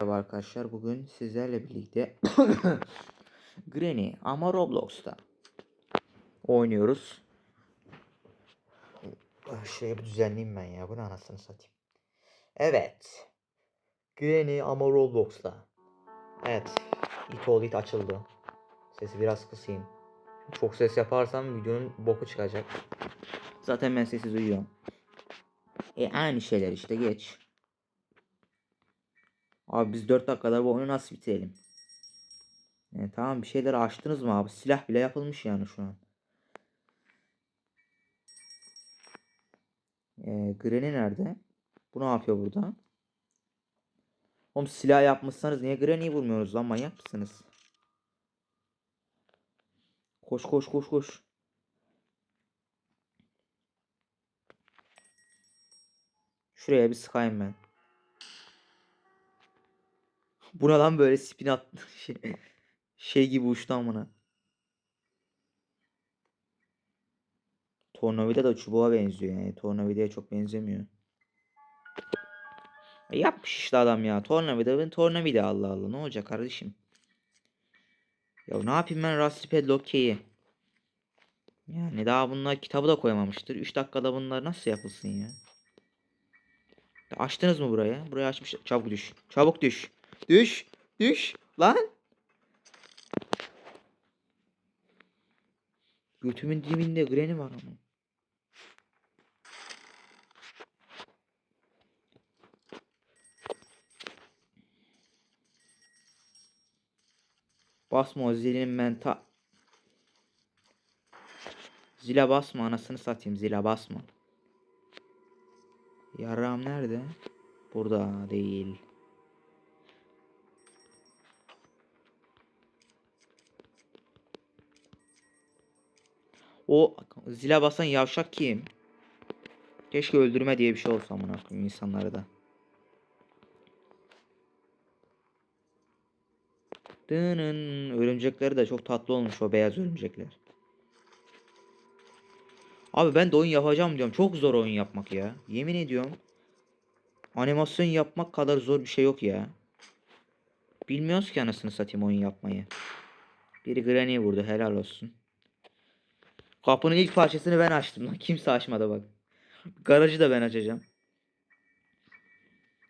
Merhaba arkadaşlar. Bugün sizlerle birlikte Granny ama Roblox'ta oynuyoruz. Şey düzenleyeyim ben ya. Bu ne anasını satayım. Evet. Granny ama Roblox'ta. Evet. It All It açıldı. Sesi biraz kısayım. Çok ses yaparsam videonun boku çıkacak. Zaten ben sesi duyuyorum. E aynı şeyler işte geç. Abi biz 4 dakikada bu oyunu nasıl bitirelim? Yani tamam bir şeyler açtınız mı abi? Silah bile yapılmış yani şu an. Ee, Granny nerede? Bu ne yapıyor burada? Oğlum silah yapmışsanız niye Granny'yi vurmuyoruz lan manyak mısınız? Koş koş koş koş. Şuraya bir sıkayım ben. Bu ne lan böyle spin at şey, şey gibi uçtu amına. Tornavida da çubuğa benziyor yani. Tornavidaya çok benzemiyor. E yapmış işte adam ya. Tornavida ben tornavida Allah Allah. Ne olacak kardeşim? Ya ne yapayım ben Rusty Padlock key'i? Yani daha bunlar kitabı da koymamıştır. 3 dakikada bunlar nasıl yapılsın ya? Ya Açtınız mı buraya? Burayı açmış. Çabuk düş. Çabuk düş. Düş. Düş. Lan. Götümün dibinde Granny var ama. Basma o zilin menta. Zile basma anasını satayım zile basma. Yarram nerede? Burada değil. O zile basan yavşak kim? Keşke öldürme diye bir şey olsa amına koyayım insanlara da. Dının örümcekleri de çok tatlı olmuş o beyaz örümcekler. Abi ben de oyun yapacağım diyorum. Çok zor oyun yapmak ya. Yemin ediyorum. Animasyon yapmak kadar zor bir şey yok ya. Bilmiyoruz ki anasını satayım oyun yapmayı. Biri Granny'e vurdu helal olsun. Kapının ilk parçasını ben açtım lan. Kimse açmadı bak. Garajı da ben açacağım.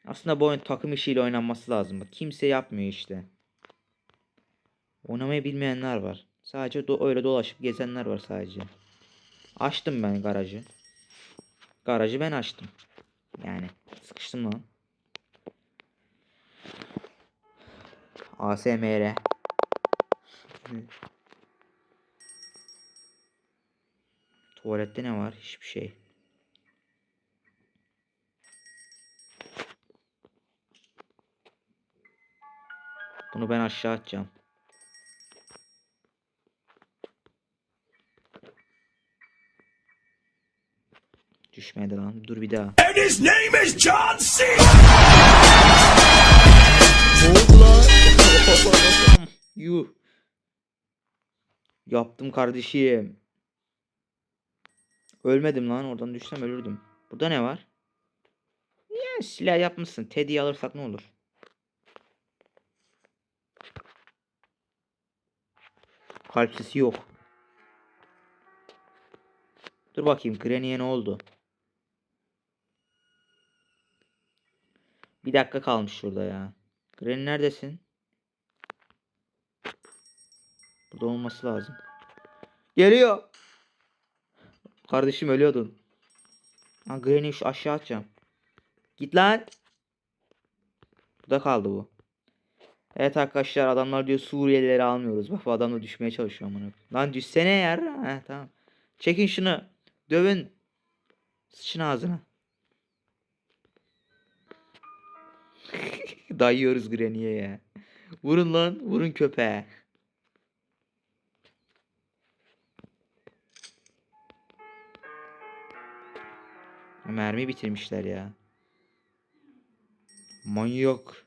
Aslında bu oyun takım işiyle oynanması lazım. Bak kimse yapmıyor işte. Oynamayı bilmeyenler var. Sadece do öyle dolaşıp gezenler var sadece. Açtım ben garajı. Garajı ben açtım. Yani sıkıştım lan. ASMR. Tuvalette ne var? Hiçbir şey. Bunu ben aşağı atacağım. Düşmedi lan. Dur bir daha. And his name is John C. Yuh. Yaptım kardeşim. Ölmedim lan oradan düşsem ölürdüm. Burada ne var? Ya silah yapmışsın. Teddy'yi alırsak ne olur? Kalp sesi yok. Dur bakayım Granny'e ne oldu? Bir dakika kalmış şurada ya. Granny neredesin? Burada olması lazım. Geliyor. Kardeşim ölüyordun. Ha Granny'i şu aşağı atacağım. Git lan. Burada kaldı bu. Evet arkadaşlar adamlar diyor Suriyelileri almıyoruz. Bak bu adam da düşmeye çalışıyor amına. Lan düşsene yer. He tamam. Çekin şunu. Dövün. Sıçın ağzına. Dayıyoruz Granny'e ya. Vurun lan. Vurun köpeğe. Mermi bitirmişler ya. Manyak.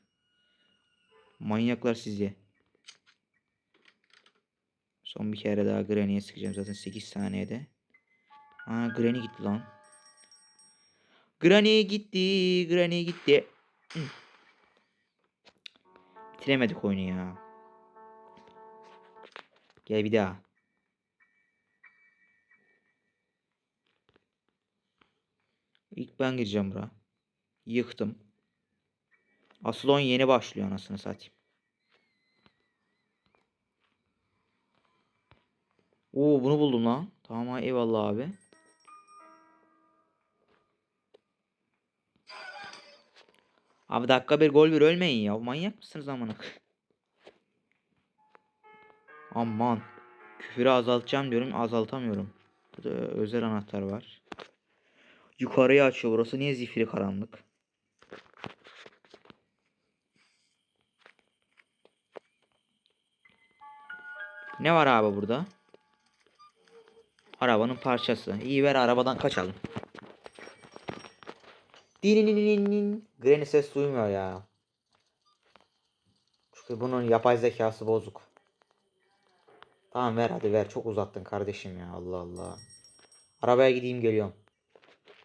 Manyaklar sizi. Son bir kere daha Granny'e sıkacağım zaten 8 saniyede. Aa Granny gitti lan. Granny gitti. Granny gitti. Hı. bitiremedik oyunu ya. Gel bir daha. İlk ben gireceğim bura. Yıktım. Asıl oyun yeni başlıyor anasını satayım. Oo bunu buldum lan. Tamam eyvallah abi. Abi dakika bir gol bir ölmeyin ya. Manyak mısınız amına? Aman. Küfürü azaltacağım diyorum azaltamıyorum. Burada özel anahtar var. Yukarıya açıyor burası. Niye zifiri karanlık? Ne var abi burada? Arabanın parçası. İyi ver arabadan kaçalım. Dininin. Granny ses duymuyor ya. Çünkü bunun yapay zekası bozuk. Tamam ver hadi ver. Çok uzattın kardeşim ya. Allah Allah. Arabaya gideyim geliyorum.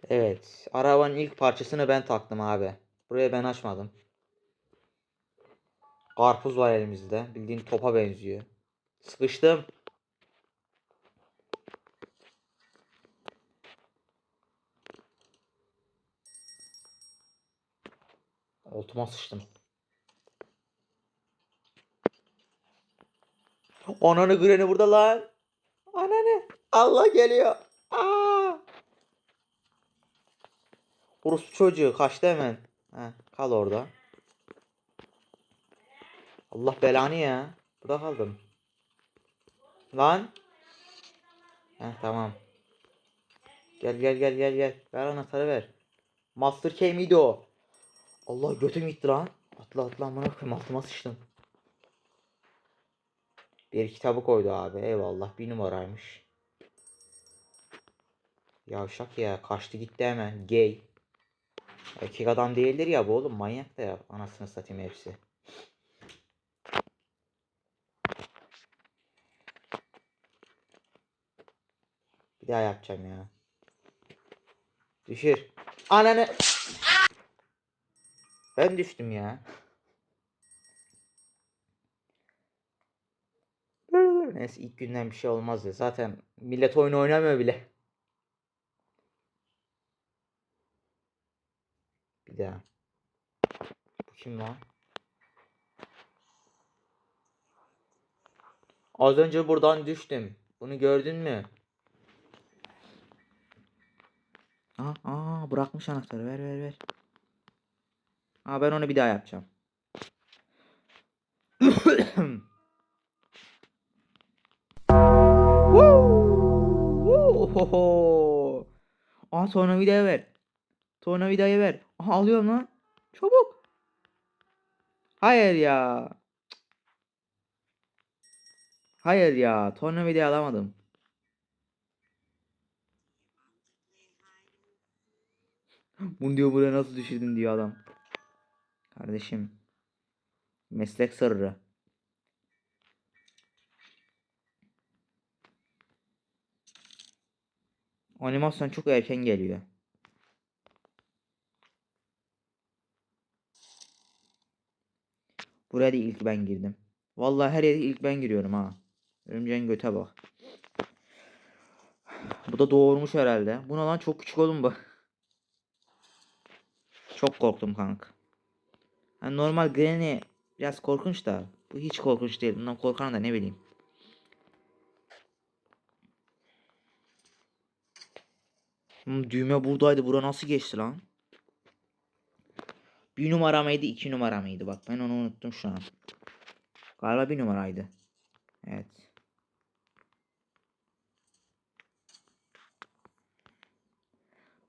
Evet. Arabanın ilk parçasını ben taktım abi. Buraya ben açmadım. Karpuz var elimizde. Bildiğin topa benziyor. Sıkıştım. Altıma sıçtım. Ananı Granny burada lan. Ananı. Allah geliyor. Aa. Orospu çocuğu kaçtı hemen. Heh, kal orada. Allah belanı ya. Burada kaldım. Lan. Heh tamam. Gel gel gel gel gel. Ver anahtarı ver. Master Key miydi o? Allah götüm gitti lan. Atla atla amına koyayım altıma sıçtım. Bir kitabı koydu abi. Eyvallah bir numaraymış. Yavşak ya kaçtı gitti hemen. Gay. Erkek adam değildir ya bu oğlum manyak da ya. Anasını satayım hepsi. Bir daha yapacağım ya. Düşür. Ananı. Ben düştüm ya. Neyse ilk günden bir şey olmaz ya. Zaten millet oyun oynamıyor bile. Bir daha. Bu kim lan? Az önce buradan düştüm. Bunu gördün mü? Aa, aa bırakmış anahtarı. Ver ver ver. Aa ben onu bir daha yapacağım. Woo! Woo! Aa tornavidayı ver. Tornavidayı ver. Aha alıyorum lan. Çabuk. Hayır ya. Hayır ya. Tornavidayı alamadım. Bunu diyor buraya nasıl düşürdün diyor adam. Kardeşim. Meslek sırrı. Animasyon çok erken geliyor. Buraya da ilk ben girdim. Vallahi her yere ilk ben giriyorum ha. Örümceğin göte bak. Bu da doğurmuş herhalde. Bu ne lan çok küçük oğlum bu. Çok korktum kanka. Hani normal Granny biraz korkunç da bu hiç korkunç değil. Bundan korkan da ne bileyim. Düğme buradaydı. Bura nasıl geçti lan? Bir numara mıydı, iki numara mıydı? Bak ben onu unuttum şu an. Galiba bir numaraydı. Evet.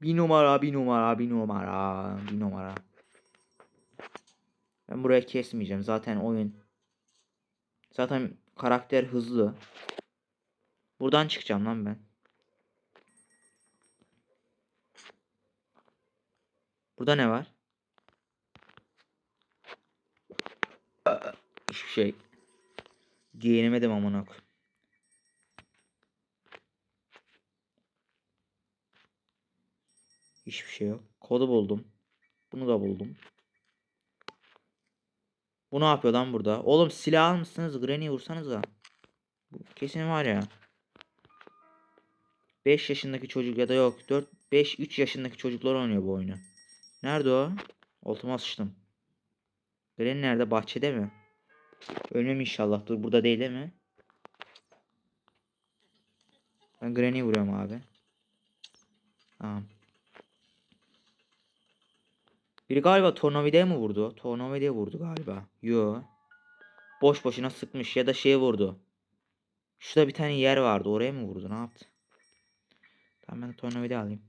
Bir numara, bir numara, bir numara, bir numara. Ben buraya kesmeyeceğim. Zaten oyun. Zaten karakter hızlı. Buradan çıkacağım lan ben. Burada ne var? Aa, Hiçbir şey. Giyinemedim amına koyayım. Hiçbir şey yok. Kodu buldum. Bunu da buldum. Bu ne yapıyor lan burada? Oğlum silah almışsınız. Granny'i vursanıza. Bu kesin var ya. 5 yaşındaki çocuk ya da yok. 4 5 3 yaşındaki çocuklar oynuyor bu oyunu. Nerede o? Altıma sıçtım. Granny nerede? Bahçede mi? Ölmem inşallah. Dur burada değil değil mi? Ben Granny'i vuruyorum abi. Tamam. Biri galiba tornavidaya mı vurdu? Tornavidaya vurdu galiba. Yo. Boş boşuna sıkmış ya da şeye vurdu. Şurada bir tane yer vardı. Oraya mı vurdu? Ne yaptı? Tamam ben de tornavida alayım.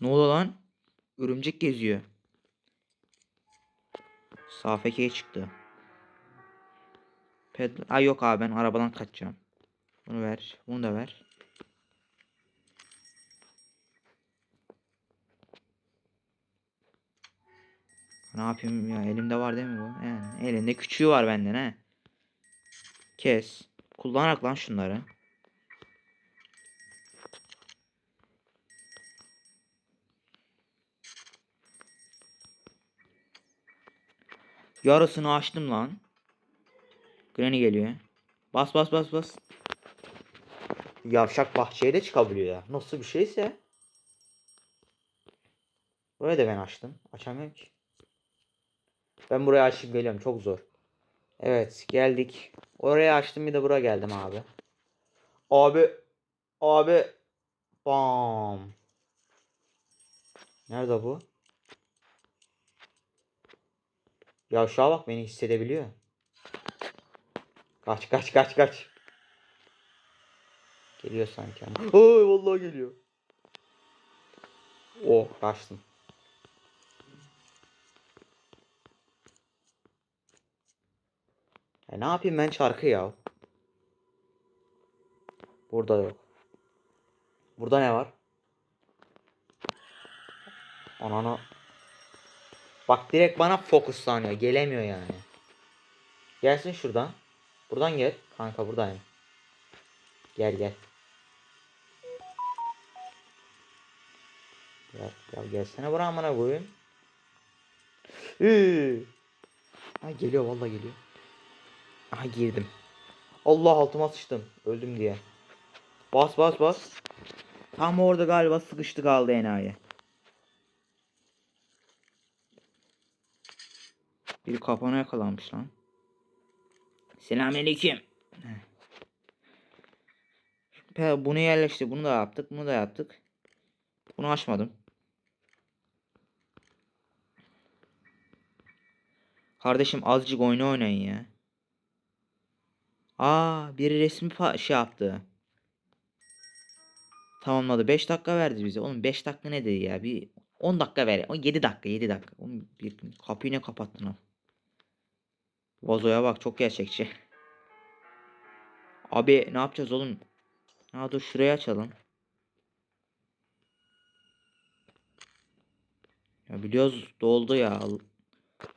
Ne oldu lan? Örümcek geziyor. Safeke'ye çıktı. Ped Ay yok abi ben arabadan kaçacağım. Bunu ver. Bunu da ver. Ne yapayım ya elimde var değil mi bu? Yani elinde küçüğü var benden he. Kes. Kullanarak lan şunları. Yarısını açtım lan. Granny geliyor. Bas bas bas bas. Yavşak bahçeye de çıkabiliyor ya. Nasıl bir şeyse. Burayı da ben açtım. Açamıyorum ki. Ben buraya açıp geliyorum. Çok zor. Evet geldik. Oraya açtım bir de buraya geldim abi. Abi. Abi. Bam. Nerede bu? Yavşağa bak beni hissedebiliyor. Kaç kaç kaç kaç. Geliyor sanki ama. Ay vallahi geliyor. Oh kaçtım. Ya ne yapayım ben çarkı ya? Burada yok. Burada ne var? Ananı. Bak direkt bana fokuslanıyor. Gelemiyor yani. Gelsin şuradan. Buradan gel. Kanka buradayım. Gel gel. Ya, ya gelsene buraya amına koyayım. Üü. Ha geliyor vallahi geliyor. Aha girdim. Allah altıma sıçtım. Öldüm diye. Bas bas bas. Tam orada galiba sıkıştı kaldı enayi. Biri kapana yakalanmış lan. Selamünaleyküm. Bunu yerleşti. Bunu da yaptık. Bunu da yaptık. Bunu açmadım. Kardeşim azıcık oyunu oynayın ya. Aa, biri resmi şey yaptı. Tamamladı. 5 dakika verdi bize. Oğlum 5 dakika ne dedi ya? Bir 10 dakika ver. O 7 dakika, 7 dakika. Oğlum bir kapıyı ne kapattın ha? Vazoya bak çok gerçekçi. Abi ne yapacağız oğlum? Ha dur şurayı açalım. Ya biliyoruz doldu ya.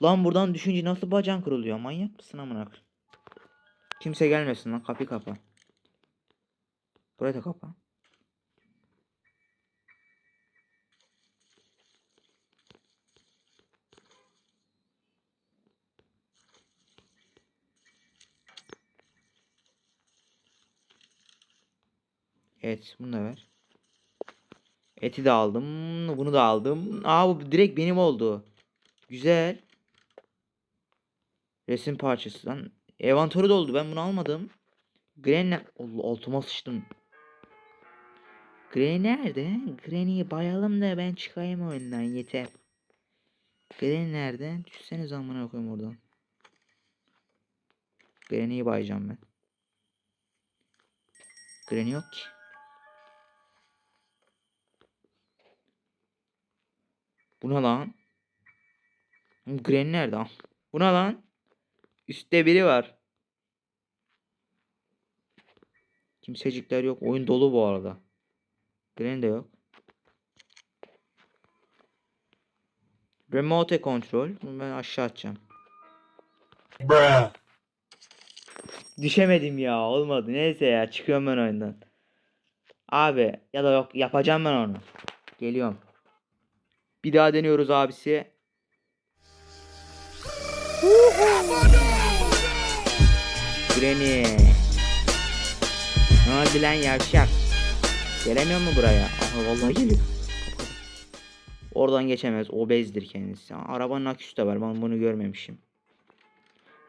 Lan buradan düşünce nasıl bacan kırılıyor? Manyak mısın amına? Kimse gelmesin lan kapıyı kapa. Burayı da kapa. Evet bunu da ver. Eti de aldım. Bunu da aldım. Aa bu direkt benim oldu. Güzel. Resim parçası lan. Envantörü doldu. Ben bunu almadım. Granny Allah altıma sıçtım. Granny nerede? Granny'yi bayalım da ben çıkayım oyundan yeter. Granny nerede? Düşsene zamana koyayım oradan. Granny'yi bayacağım ben. Granny yok ki. Bu ne lan? Granny nerede? Bu ne lan? Üstte biri var. Kimsecikler yok. Oyun dolu bu arada. Granny de yok. Remote control. Bunu ben aşağı atacağım. Bruh. Düşemedim ya. Olmadı. Neyse ya. Çıkıyorum ben oyundan. Abi ya da yok yapacağım ben onu. Geliyorum. Bir daha deniyoruz abisi. Granny. Ne oldu lan yavşak? Gelemiyor mu buraya? Aha vallahi geliyor. Oradan geçemez. Obezdir kendisi. Arabanın aküsü de var. Ben bunu görmemişim.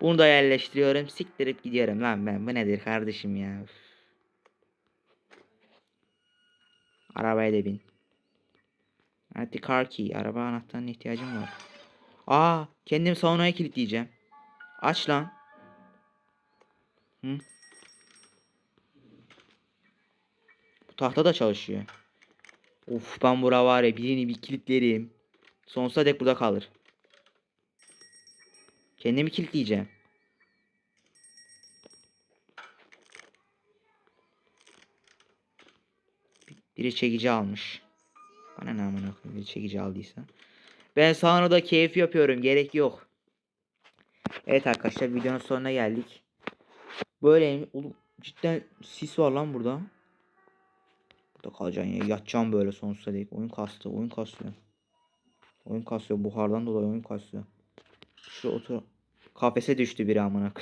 Bunu da yerleştiriyorum. Siktirip gidiyorum lan ben. Bu nedir kardeşim ya? Arabaya da bin. Hadi car key. Araba anahtarına ihtiyacım var. Aa, kendim saunaya kilitleyeceğim. Aç lan. Hı? Bu tahta da çalışıyor. Of ben bura var ya birini bir kilitlerim. Sonsuza dek burada kalır. Kendimi kilitleyeceğim. Biri çekici almış. Bana ne amına koyayım çekici aldıysa. Ben saunada keyif yapıyorum. Gerek yok. Evet arkadaşlar videonun sonuna geldik. Böyle oğlum cidden sis var lan burada. Burada kalacaksın ya. Yatacağım böyle sonsuza dek. Oyun kastı. Oyun kasıyor. Oyun kasıyor. Buhardan dolayı oyun kasıyor. Şu otur. Kafese düştü biri amına.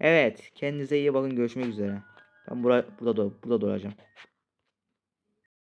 Evet. Kendinize iyi bakın. Görüşmek üzere. Ben bura, burada, burada duracağım.